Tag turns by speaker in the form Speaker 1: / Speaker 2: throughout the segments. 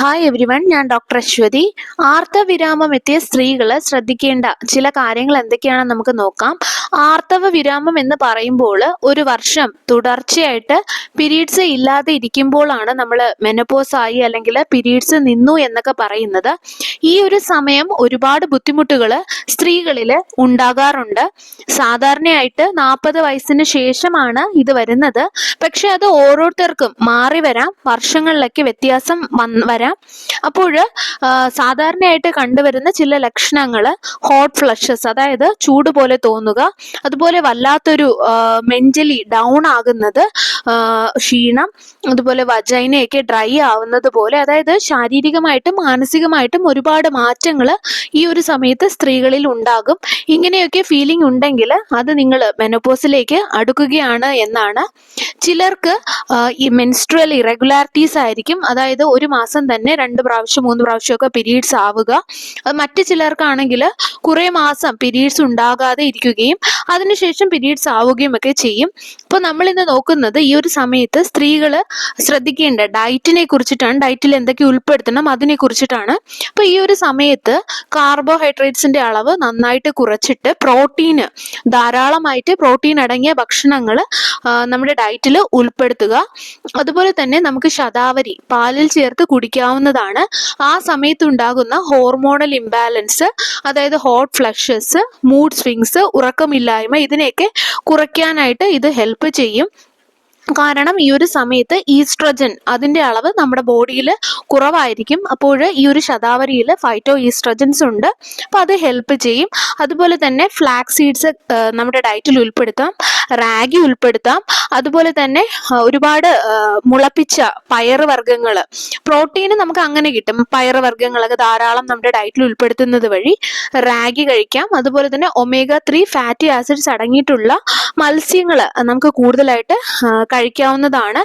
Speaker 1: Hi everyone ഞാൻ doctor Aswathy. ആർത്തവിരാമം എത്തിയ സ്ത്രീകൾ ശ്രദ്ധിക്കേണ്ട ചില കാര്യങ്ങൾ എന്തൊക്കെയാണെന്ന് നമുക്ക് നോക്കാം. ആർത്തവ വിരാമം എന്ന് പറയുമ്പോൾ ഒരു വർഷം തുടർച്ചയായിട്ട് പിരീഡ്സ് ഇല്ലാതെ ഇരിക്കുമ്പോഴാണ് നമ്മൾ മെനപ്പോസ് ആയി അല്ലെങ്കിൽ പിരീഡ്സ് നിന്നു എന്നൊക്കെ പറയുന്നത്. ഈ ഒരു സമയം ഒരുപാട് ബുദ്ധിമുട്ടുകൾ സ്ത്രീകളിൽ ഉണ്ടാകാറുണ്ട്. സാധാരണയായിട്ട് നാൽപ്പത് വയസ്സിന് ശേഷമാണ് ഇത് വരുന്നത്. പക്ഷെ അത് ഓരോരുത്തർക്കും മാറി വരാം. വർഷങ്ങളിലൊക്കെ വ്യത്യാസം വരാം. അപ്പോൾ സാധാരണയായിട്ട് കണ്ടുവരുന്ന ചില ലക്ഷണങ്ങൾ ഹോട്ട് ഫ്ലഷസ് അതായത് ചൂട് പോലെ തോന്നുക അതുപോലെ വല്ലാത്തൊരു മെന്റലി ഡൗൺ ആകുന്നത് ക്ഷീണം അതുപോലെ വജൈനയൊക്കെ ഡ്രൈ ആവുന്നത് പോലെ അതായത് ശാരീരികമായിട്ടും മാനസികമായിട്ടും ഒരുപാട് മാറ്റങ്ങൾ ഈ ഒരു സമയത്ത് സ്ത്രീകളിൽ ഉണ്ടാകും. ഇങ്ങനെയൊക്കെ ഫീലിംഗ് ഉണ്ടെങ്കിൽ അത് നിങ്ങൾ മെനോപോസിലേക്ക് അടുക്കുകയാണ് എന്നാണ് ചിലർക്ക് ഈ മെൻസ്ട്രൽ ഇറഗുലാരിറ്റീസ് ആയിരിക്കും. അതായത് ഒരു മാസം തന്നെ രണ്ട് പ്രാവശ്യം മൂന്ന് പ്രാവശ്യമൊക്കെ പീരീഡ്സ് ആവുക. മറ്റു ചിലർക്കാണെങ്കിൽ കുറേ മാസം പീരീഡ്സ് ഉണ്ടാകാതെ ഇരിക്കുകയും അതിനുശേഷം പീരീഡ്സ് ആവുകയും ഒക്കെ ചെയ്യും. അപ്പോൾ നമ്മൾ ഇന്ന് നോക്കുന്നത് ഈ ഒരു സമയത്ത് സ്ത്രീകൾ ശ്രദ്ധിക്കേണ്ട ഡയറ്റിനെ കുറിച്ചിട്ടാണ്. ഡയറ്റിൽ എന്തൊക്കെ ഉൾപ്പെടുത്തണം അതിനെ കുറിച്ചിട്ടാണ്. അപ്പോൾ ഈ ഒരു സമയത്ത് കാർബോഹൈഡ്രേറ്റ്സിന്റെ അളവ് നന്നായിട്ട് കുറച്ചിട്ട് പ്രോട്ടീന് ധാരാളമായിട്ട് പ്രോട്ടീൻ അടങ്ങിയ ഭക്ഷണങ്ങൾ നമ്മുടെ ഡയറ്റിൽ ഉൾപ്പെടുത്തുക. അതുപോലെ തന്നെ നമുക്ക് ശതാവരി പാലിൽ ചേർത്ത് കുടിക്കാവുന്നതാണ്. ആ സമയത്ത് ഉണ്ടാകുന്ന ഹോർമോണൽ ഇംബാലൻസ് അതായത് ഹോട്ട് ഫ്ലഷസ് മൂഡ് സ്വിങ്സ് ഉറക്കമില്ലായ്മ ഇതിനെയൊക്കെ കുറയ്ക്കാനായിട്ട് ഇത് ഹെൽപ്പ് ചെയ്യും. കാരണം ഈ ഒരു സമയത്ത് ഈസ്ട്രജൻ അതിന്റെ അളവ് നമ്മുടെ ബോഡിയിൽ കുറവായിരിക്കും. അപ്പോൾ ഈ ഒരു ശതാവരിയിൽ ഫൈറ്റോ ഈസ്ട്രജൻസ് ഉണ്ട്. അപ്പോൾ അത് ഹെൽപ്പ് ചെയ്യും. അതുപോലെ തന്നെ ഫ്ലാക്സ് സീഡ്സ് നമ്മുടെ ഡയറ്റിൽ ഉൾപ്പെടുത്താം. റാഗി ഉൾപ്പെടുത്താം. അതുപോലെ തന്നെ ഒരുപാട് മുളപ്പിച്ച പയറ് വർഗങ്ങൾ പ്രോട്ടീൻ നമുക്ക് അങ്ങനെ കിട്ടും. പയറ് വർഗങ്ങളൊക്കെ ധാരാളം നമ്മുടെ ഡയറ്റിൽ ഉൾപ്പെടുത്തുന്നത് വഴി റാഗി കഴിക്കാം. അതുപോലെ തന്നെ ഒമേഗ ത്രീ ഫാറ്റി ആസിഡ്സ് അടങ്ങിയിട്ടുള്ള മത്സ്യങ്ങൾ നമുക്ക് കൂടുതലായിട്ട് കഴിക്കാവുന്നതാണ്.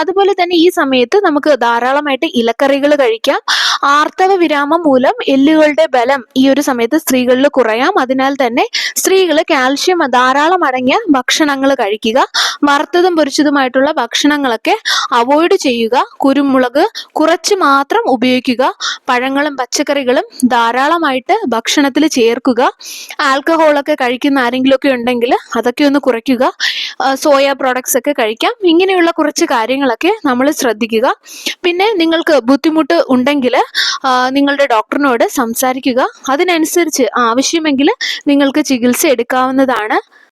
Speaker 1: അതുപോലെ തന്നെ ഈ സമയത്ത് നമുക്ക് ധാരാളമായിട്ട് ഇലക്കറികൾ കഴിക്കാം. ആർത്തവ വിരാമം മൂലം എല്ലുകളുടെ ബലം ഈ ഒരു സമയത്ത് സ്ത്രീകളിൽ കുറയാം. അതിനാൽ തന്നെ സ്ത്രീകൾ കാൽഷ്യം ധാരാളം അടങ്ങിയ ഭക്ഷണങ്ങൾ കഴിക്കുക. വറുത്തതും പൊരിച്ചതുമായിട്ടുള്ള ഭക്ഷണങ്ങളൊക്കെ അവോയ്ഡ് ചെയ്യുക. കുരുമുളക് കുറച്ച് മാത്രം ഉപയോഗിക്കുക. പഴങ്ങളും പച്ചക്കറികളും ധാരാളമായിട്ട് ഭക്ഷണത്തിൽ ചേർക്കുക. ആൽക്കഹോളൊക്കെ കഴിക്കുന്ന ആരെങ്കിലുമൊക്കെ ഉണ്ടെങ്കിൽ അതൊക്കെ ഒന്ന് കുറയ്ക്കുക. സോയ പ്രോഡക്ട്സ് ഒക്കെ കഴിക്കാം. ഇങ്ങനെയുള്ള കുറച്ച് കാര്യങ്ങളൊക്കെ നമ്മൾ ശ്രദ്ധിക്കുക. പിന്നെ നിങ്ങൾക്ക് ബുദ്ധിമുട്ട് ഉണ്ടെങ്കിൽ നിങ്ങളുടെ ഡോക്ടറിനോട് സംസാരിക്കുക. അതിനനുസരിച്ച് ആവശ്യമെങ്കിൽ നിങ്ങൾക്ക് ചികിത്സ എടുക്കാവുന്നതാണ്.